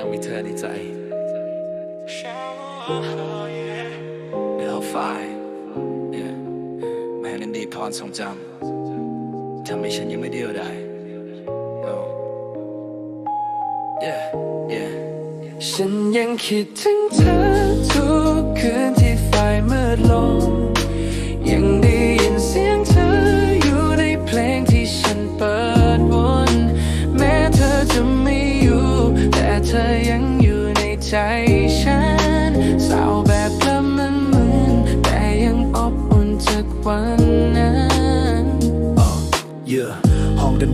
ังมีเธอในใจ เดี๋ยวฝ่ายเนี่ยแม่นั้นดีพรทรงจำทำให้ฉันยังไม่เดียวได้ Oh yeah yeah ฉันยังคิดถึงเธอทุกคืนที่ไฟมืดลง ใจฉันเศร้าแบบกำมันเหมือนแต่ยังอบอุ่นจากวัน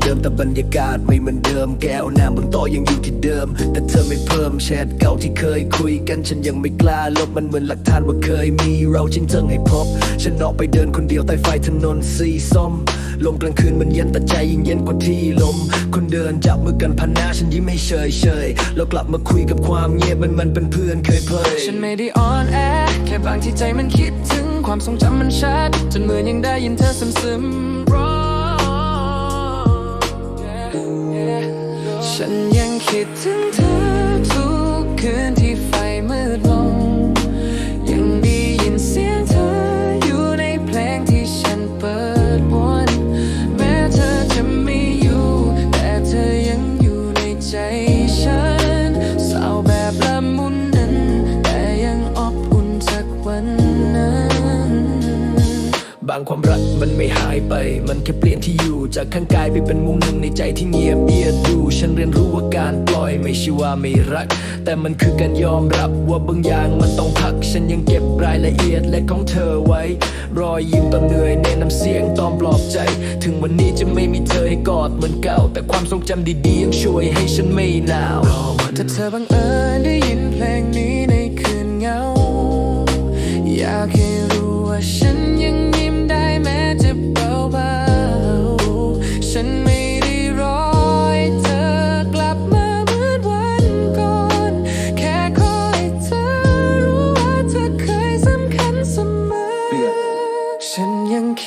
เดิมแต่บรรยากาศไม่เหมือนเดิมแก้วน้ำบนโต๊ะยังอยู่ที่เดิม แต่เธอไม่เพิ่มแชทเก่าที่เคยคุยกันฉันยังไม่กล้าลบมันเหมือนหลักฐานว่าเคยมีเราจริงจังให้พบ ฉันออกไปเดินคนเดียวใต้ไฟถนนสีส้มลมกลางคืนมันเย็นแต่ใจยิ่งเย็นกว่าที่ลม คนเดินจับมือกันพันหน้าฉันยิ้มให้เฉยเฉยแล้วกลับมาคุยกับความเงียบมันมันเป็นเพื่อนเคยเพยฉันไม่ได้อ่อนแอแค่บางที่ใจมันคิดถึงความทรงจำมันชัดจนเหมือนยังได้ยินเธอซึมซึมร้อง ถึงเธอ ความรักมันไม่หายไป มันแค่เปลี่ยนที่อยู่ จากข้างกายไปเป็นมุมหนึ่งในใจที่เงียบเอียดดูฉันเรียนรู้ว่าการปล่อยไม่ใช่ว่าไม่รัก แต่มันคือการยอมรับว่าบางอย่างมันต้องพัก ฉันยังเก็บรายละเอียดและของเธอไว้ รอยยิ้มตอนเหนื่อยในน้ำเสียงตอมปลอบใจ ถึงวันนี้จะไม่มีเธอให้กอดเหมือนเก่า แต่ความทรงจำดีๆยังช่วยให้ฉันไม่หนาวถ้าเธอบังเอิญได้ยินเพลงนี้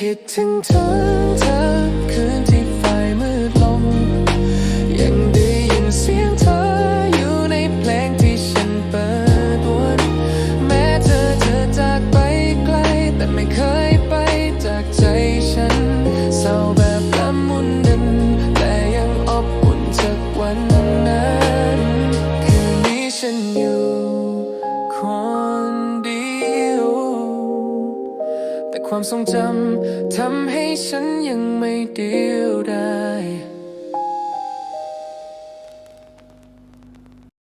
คิดถึงเธอเธอคืนที่ไฟมืดลง ยังได้ยินเสียงเธออยู่ในเพลงที่ฉันเปิดวนแม้เธอจะจากไปไกล แต่ไม่เคยไปจากใจฉันเศร้าแบบละมุนนั้นแต่ยังอบอุ่นจากวันนั้น ความทรงจำทำให้ฉันยังไม่เดียวได้